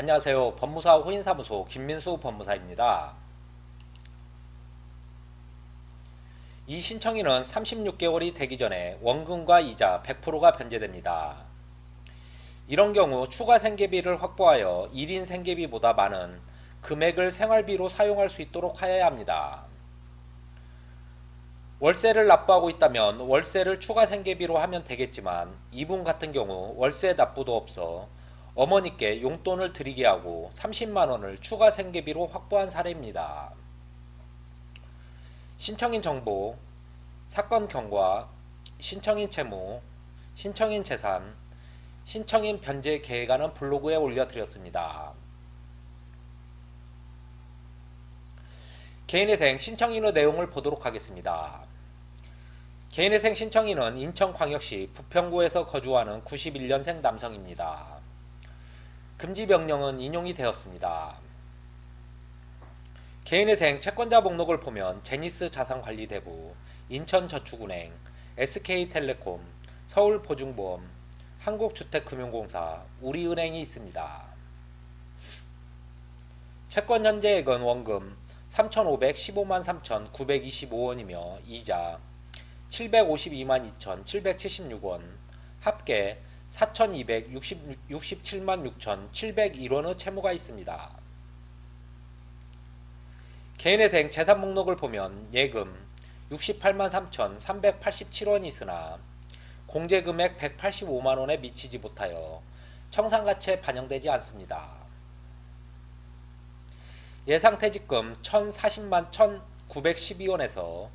안녕하세요. 법무사 호인사무소 김민수 법무사입니다. 이 신청인은 36개월이 되기 전에 원금과 이자 100%가 변제됩니다. 이런 경우 추가 생계비를 확보하여 1인 생계비보다 많은 금액을 생활비로 사용할 수 있도록 하여야 합니다. 월세를 납부하고 있다면 월세를 추가 생계비로 하면 되겠지만 이분 같은 경우 월세 납부도 없어 어머니께 용돈을 드리게 하고 30만 원을 추가 생계비로 확보한 사례입니다. 신청인 정보, 사건 경과, 신청인 채무, 신청인 재산, 신청인 변제 계획안은 블로그에 올려드렸습니다. 개인회생 신청인의 내용을 보도록 하겠습니다. 개인회생 신청인은 인천광역시 부평구에서 거주하는 91년생 남성입니다. 금지 명령은 인용이 되었습니다. 개인회생 채권자 목록을 보면 제니스 자산관리대부, 인천저축은행, SK텔레콤, 서울보증보험, 한국주택금융공사, 우리은행이 있습니다. 채권 현재액은 원금 3,515만 3,925원이며 이자 752만 2,776원, 합계 4,267만 6,701원의 채무가 있습니다. 개인회생 재산 목록을 보면 예금 68만 3,387원이 있으나 공제금액 185만 원에 미치지 못하여 청산가치에 반영되지 않습니다. 예상 퇴직금 1,040만 1,912원에서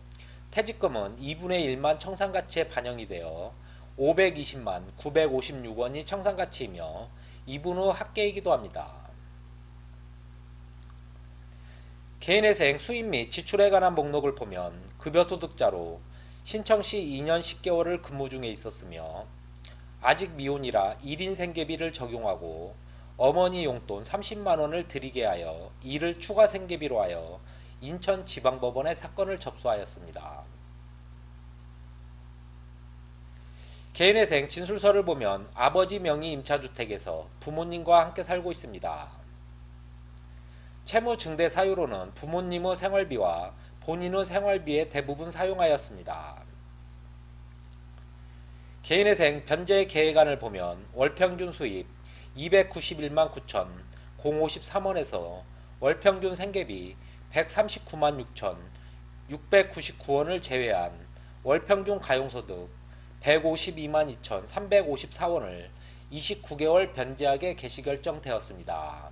퇴직금은 2분의 1만 청산가치에 반영이 되어 520만 956원이 청산가치이며 2분 후 합계이기도 합니다. 개인회생 수입 및 지출에 관한 목록을 보면 급여소득자로 신청 시 2년 10개월을 근무 중에 있었으며 아직 미혼이라 1인 생계비를 적용하고 어머니 용돈 30만 원을 드리게 하여 이를 추가 생계비로 하여 인천지방법원에 사건을 접수하였습니다. 개인회생 진술서를 보면 아버지 명의 임차주택에서 부모님과 함께 살고 있습니다. 채무 증대 사유로는 부모님의 생활비와 본인의 생활비에 대부분 사용하였습니다. 개인회생 변제 계획안을 보면 월평균 수입 291만 9천 053원에서 월평균 생계비 139만 6천 699원을 제외한 월평균 가용소득 152만 2천 354원을 29개월 변제하게 개시 결정되었습니다.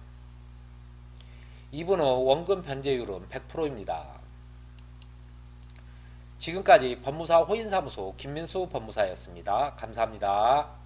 이분 후 원금 변제율은 100%입니다. 지금까지 법무사 호인사무소 김민수 법무사였습니다. 감사합니다.